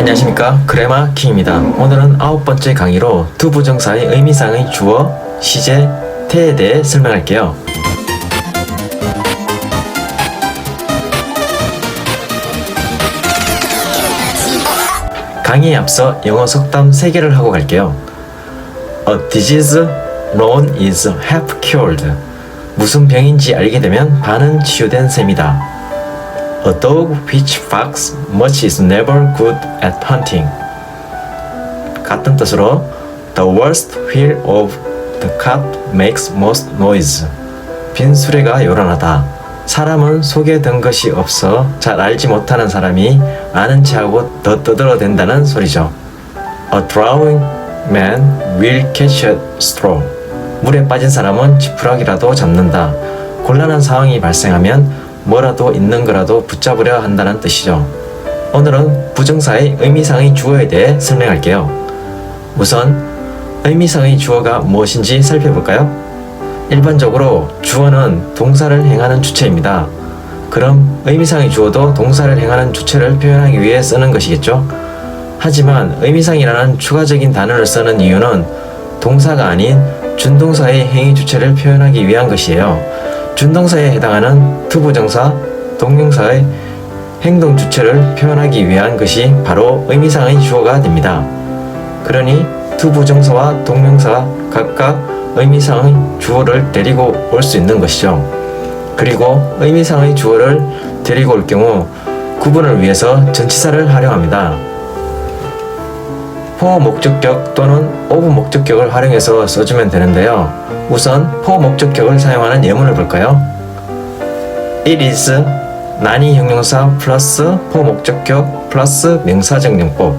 안녕하십니까 그래마 킹입니다. 오늘은 아홉 번째 강의로 두 부정사의 의미상의 주어, 시제, 태에 대해 설명할게요. 강의에 앞서 영어 속담 3개를 하고 갈게요. A disease known is half cured. 무슨 병인지 알게 되면 반은 치유된 셈이다. A dog which barks much is never good at hunting. 같은 뜻으로 The worst wheel of the cart makes most noise. 빈 수레가 요란하다. 사람은 속에 든 것이 없어 잘 알지 못하는 사람이 아는 체하고 더 떠들어댄다는 소리죠. A drowning man will catch a straw. 물에 빠진 사람은 지푸라기라도 잡는다. 곤란한 상황이 발생하면 뭐라도 있는 거라도 붙잡으려 한다는 뜻이죠. 오늘은 부정사의 의미상의 주어에 대해 설명할게요. 우선 의미상의 주어가 무엇인지 살펴볼까요? 일반적으로 주어는 동사를 행하는 주체입니다. 그럼 의미상의 주어도 동사를 행하는 주체를 표현하기 위해 쓰는 것이겠죠? 하지만 의미상이라는 추가적인 단어를 쓰는 이유는 동사가 아닌 준동사의 행위 주체를 표현하기 위한 것이에요. 준동사에 해당하는 투부정사, 동명사의 행동 주체를 표현하기 위한 것이 바로 의미상의 주어가 됩니다. 그러니 투부정사와 동명사가 각각 의미상의 주어를 데리고 올 수 있는 것이죠. 그리고 의미상의 주어를 데리고 올 경우 구분을 위해서 전치사를 활용합니다. 포 목적격 또는 오브 목적격을 활용해서 써주면 되는데요. 우선 포 목적격을 사용하는 예문을 볼까요? It is 난이 형용사 플러스 포 목적격 플러스 명사정용법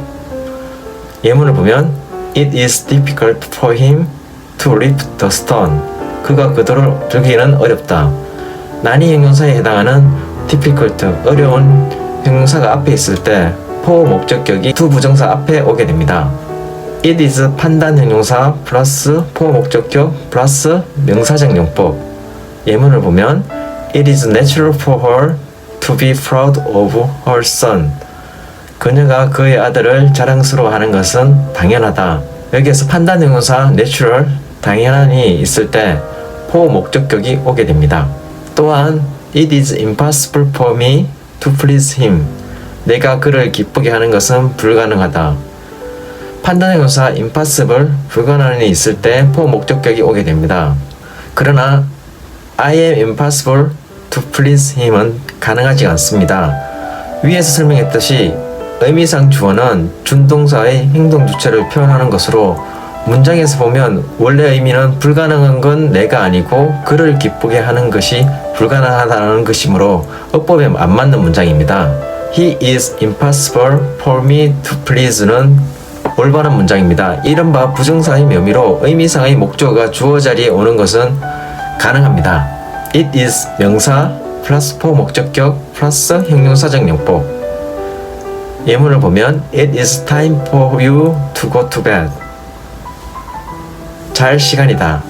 예문을 보면 It is difficult for him to lift the stone. 그가 그도를 들기는 어렵다. 난이 형용사에 해당하는 difficult, 어려운 형용사가 앞에 있을 때 포 목적격이 두 부정사 앞에 오게 됩니다. It is 판단 형용사 플러스 포 목적격 플러스 명사적 용법. 예문을 보면 It is natural for her to be proud of her son. 그녀가 그의 아들을 자랑스러워하는 것은 당연하다. 여기에서 판단 형용사 natural 당연한이 있을 때 포 목적격이 오게 됩니다. 또한 It is impossible for me to please him. 내가 그를 기쁘게 하는 것은 불가능하다. 판단 형용사 impossible 불가능이 있을 때 포 목적격이 오게 됩니다. 그러나 I am impossible to please him은 가능하지 않습니다. 위에서 설명했듯이 의미상 주어는 준동사의 행동 주체를 표현하는 것으로 문장에서 보면 원래 의미는 불가능한 건 내가 아니고 그를 기쁘게 하는 것이 불가능하다는 것이므로 어법에 안 맞는 문장입니다. He is impossible for me to please는 올바른 문장입니다. 이른바 부정사의 묘미로 의미상의 목적어가 주어 자리에 오는 것은 가능합니다. It is 명사 플러스 포 목적격 플러스 형용사적 용법 예문을 보면 It is time for you to go to bed 잘 시간이다.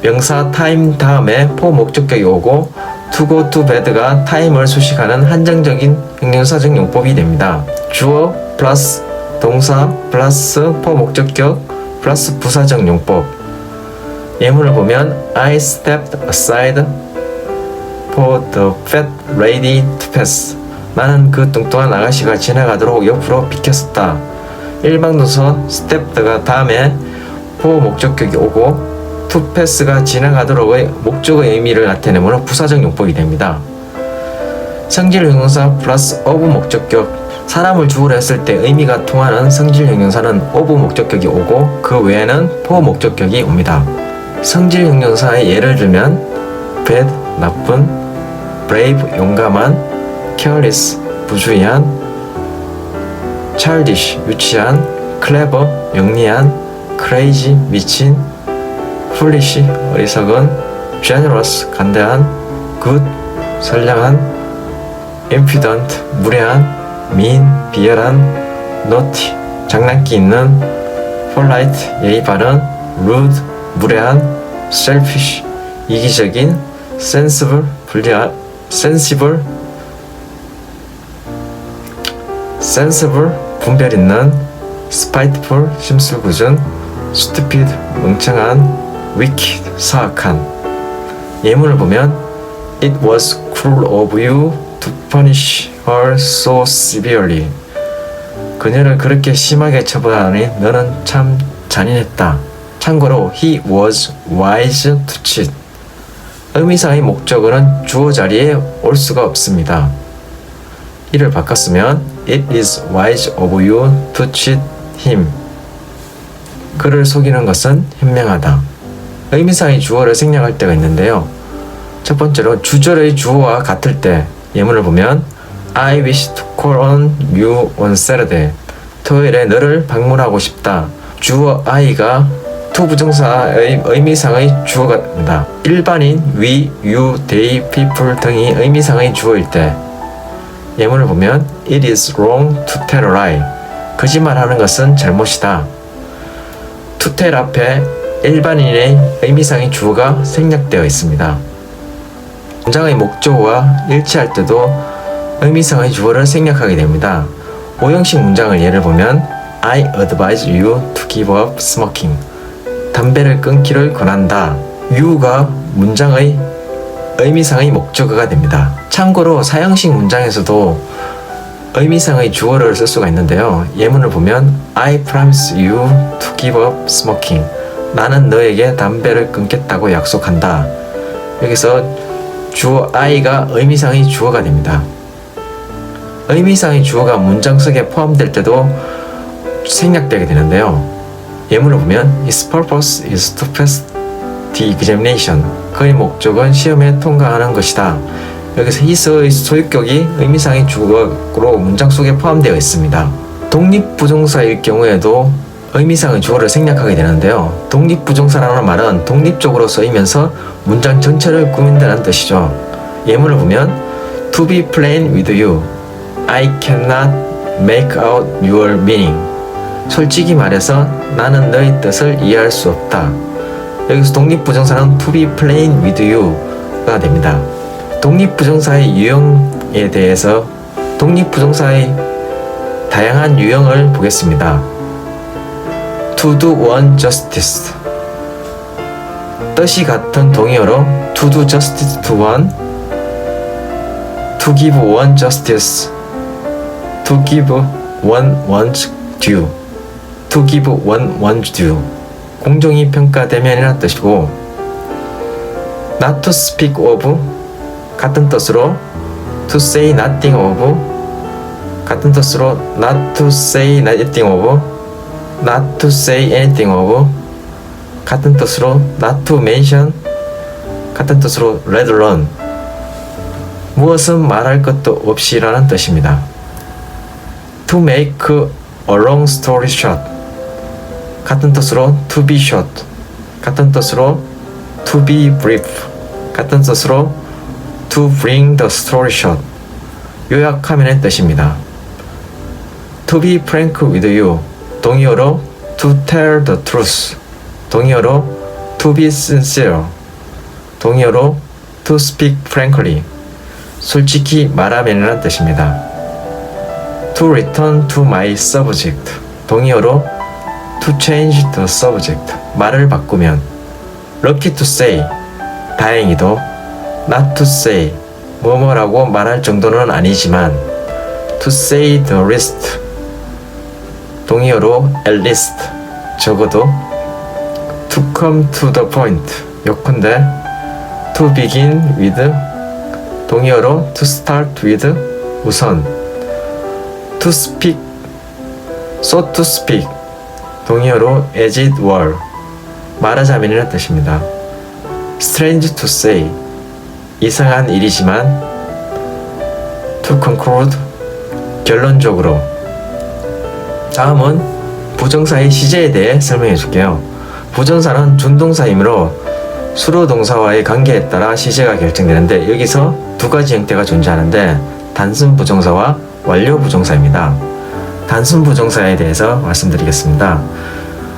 명사 time 다음에 포 목적격이 오고 to go to bed가 타임을 수식하는 한정적인 형용사적 용법이 됩니다. 주어 플러스 동사 플러스 포 목적격 플러스 부사적 용법 예문을 보면 I stepped aside for the fat lady to pass 나는 그 뚱뚱한 아가씨가 지나가도록 옆으로 비켰었다. 일방도서 stepped가 다음에 포 목적격이 오고 pass가 지나가도록의 목적의 의미를 나타내므로 부사적 용법이 됩니다. 성질 형용사 플러스 of 목적격 사람을 주어로 했을 때 의미가 통하는 성질 형용사는 of 목적격이 오고 그 외에는 포 목적격이 옵니다. 성질 형용사의 예를 들면 bad 나쁜 brave 용감한 careless 부주의한 childish 유치한 clever 영리한 crazy 미친 foolish 어리석은 generous 간대한 good 선량한 impudent 무례한 mean 비열한 naughty 장난기 있는 polite 예의 바른 rude 무례한 selfish 이기적인 sensible 불리한 sensible sensible 분별 있는 spiteful 심술궂은 stupid 멍청한 wicked 사악한 예문을 보면 It was cruel of you to punish her so severely 그녀를 그렇게 심하게 처벌하니 너는 참 잔인했다. 참고로 he was wise to cheat. 의미상의 목적어는 주어 자리에 올 수가 없습니다. 이를 바꿨으면 it is wise of you to cheat him. 그를 속이는 것은 현명하다. 의미상의 주어를 생략할 때가 있는데요. 첫 번째로 주절의 주어와 같을 때 예문을 보면 I wish to call on you on Saturday. 토요일에 너를 방문하고 싶다. 주어 I가 to 부정사의 의미상의 주어가 된다. 일반인 we, you, they, people 등이 의미상의 주어일 때 예문을 보면 It is wrong to tell a lie. 거짓말하는 것은 잘못이다. to tell 앞에 일반인의 의미상의 주어가 생략되어 있습니다. 문장의 목적어와 일치할 때도 의미상의 주어를 생략하게 됩니다. 오형식 문장을 예를 보면 I advise you to give up smoking. 담배를 끊기를 권한다. you가 문장의 의미상의 목적어가 됩니다. 참고로 사형식 문장에서도 의미상의 주어를 쓸 수가 있는데요. 예문을 보면 I promise you to give up smoking. 나는 너에게 담배를 끊겠다고 약속한다. 여기서 주어 I가 의미상의 주어가 됩니다. 의미상의 주어가 문장 속에 포함될 때도 생략되게 되는데요. 예문을 보면 His purpose is to pass the examination. 그의 목적은 시험에 통과하는 것이다. 여기서 his의 소유격이 의미상의 주어로 문장 속에 포함되어 있습니다. 독립부정사일 경우에도 의미상의 주어를 생략하게 되는데요. 독립부정사라는 말은 독립적으로 쓰이면서 문장 전체를 꾸민다는 뜻이죠. 예문을 보면 To be plain with you, I cannot make out your meaning. 솔직히 말해서 나는 너의 뜻을 이해할 수 없다. 여기서 독립부정사는 to be plain with you가 됩니다. 독립부정사의 유형에 대해서 독립부정사의 다양한 유형을 보겠습니다. to do one justice 뜻이 같은 동의어로 to do justice to one to give one justice to give one one's due to give one one's due 공정이 평가되면이라는 뜻이고 not to speak of 같은 뜻으로 to say nothing of 같은 뜻으로 not to say nothing of not to say anything of 같은 뜻으로 not to mention 같은 뜻으로 let alone 무엇은 말할 것도 없이라는 뜻입니다. To make a long story short 같은 뜻으로 to be short 같은 뜻으로 to be brief 같은 뜻으로 to bring the story short 요약하면의 뜻입니다. to be frank with you 동의어로 to tell the truth 동의어로 to be sincere 동의어로 to speak frankly 솔직히 말하면이라는 뜻입니다. To return to my subject 동의어로 to change the subject 말을 바꾸면 lucky to say 다행히도 not to say 뭐뭐라고 말할 정도는 아니지만 to say the least 동의어로 at least 적어도 to come to the point 요컨대 to begin with 동의어로 to start with 우선 to speak so to speak 동의어로 as it were 말하자면이라는 뜻입니다. strange to say 이상한 일이지만 to conclude 결론적으로 다음은 부정사의 시제에 대해 설명해 줄게요. 부정사는 준동사이므로 수로 동사와의 관계에 따라 시제가 결정되는데 여기서 두 가지 형태가 존재하는데 단순 부정사와 완료 부정사입니다. 단순 부정사에 대해서 말씀드리겠습니다.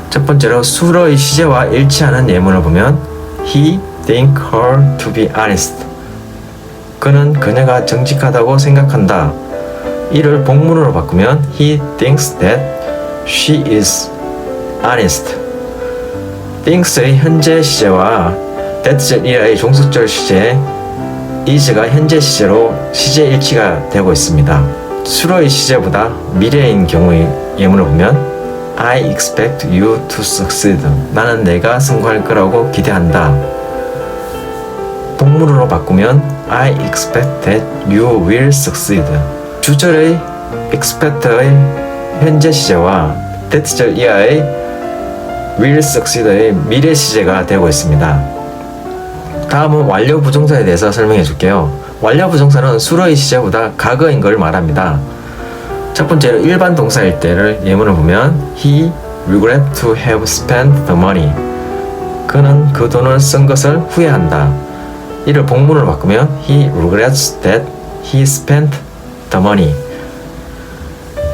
첫 번째로 수로의 시제와 일치하는 예문을 보면 He think her to be honest. 그는 그녀가 정직하다고 생각한다. 이를 복문으로 바꾸면 he thinks that she is honest. things의 현재 시제와 that이라의 종속절 시제 is가 현재 시제로 시제 일치가 되고 있습니다. 수로의 시제보다 미래인 경우의 예문을 보면 I expect you to succeed. 나는 내가 성공할 거라고 기대한다. 복문으로 바꾸면 I expect that you will succeed. 주절의 expect의 현재 시제와 that절 이하의 will succeed의 미래 시제가 되고 있습니다. 다음은 완료 부정사에 대해서 설명해 줄게요. 완료 부정사는 수로의 시제보다 과거인 걸 말합니다. 첫 번째로 일반 동사일 때를 예문을 보면 He regret to have spent the money. 그는 그 돈을 쓴 것을 후회한다. 이를 복문으로 바꾸면 He regrets that he spent the money.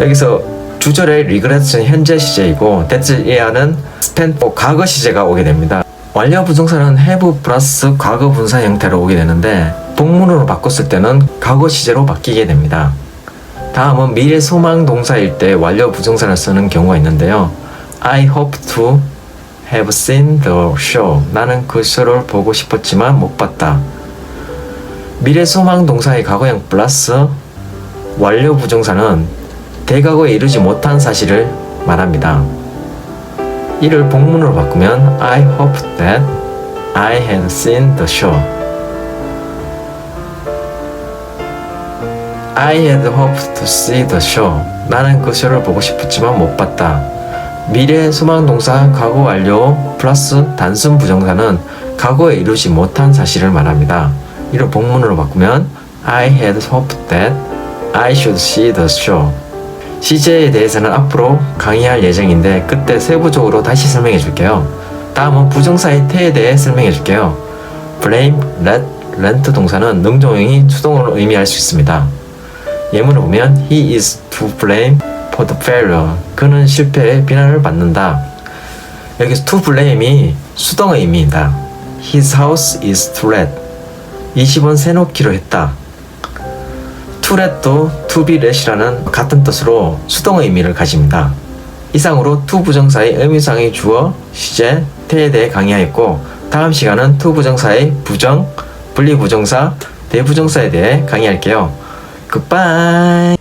여기서 주절의 regret은 현재 시제이고 that을 이해하는 spent 과거 시제가 오게 됩니다. 완료 부정사는 have 플러스 과거 분사 형태로 오게 되는데 복문으로 바꿨을 때는 과거 시제로 바뀌게 됩니다. 다음은 미래 소망 동사일 때 완료 부정사를 쓰는 경우가 있는데요. I hope to have seen the show. 나는 그 쇼를 보고 싶었지만 못 봤다. 미래 소망 동사의 과거형 플러스 완료 부정사는 대과거에 이르지 못한 사실을 말합니다. 이를 복문으로 바꾸면 I hope that I had seen the show. I had hoped to see the show. 나는 그 쇼를 보고 싶었지만 못 봤다. 미래 소망 동사 과거 완료 플러스 단순 부정사는 과거에 이루지 못한 사실을 말합니다. 이를 복문으로 바꾸면 I had hoped that I should see the show. 시제에 대해서는 앞으로 강의할 예정인데 그때 세부적으로 다시 설명해 줄게요. 다음은 부정사의 태에 대해 설명해 줄게요. blame, let, rent 동사는 능동형이 수동으로 의미할 수 있습니다. 예문을 보면 he is to blame for the failure. 그는 실패에 비난을 받는다. 여기서 to blame이 수동의 의미이다. His house is to let. 이 집은 세놓기로 했다. to let도 to be let이라는 같은 뜻으로 수동의 의미를 가집니다. 이상으로 to 부정사의 의미상의 주어, 시제, 태에 대해 강의하였고 다음 시간은 to 부정사의 부정, 분리 부정사, 대부정사에 대해 강의할게요. Goodbye.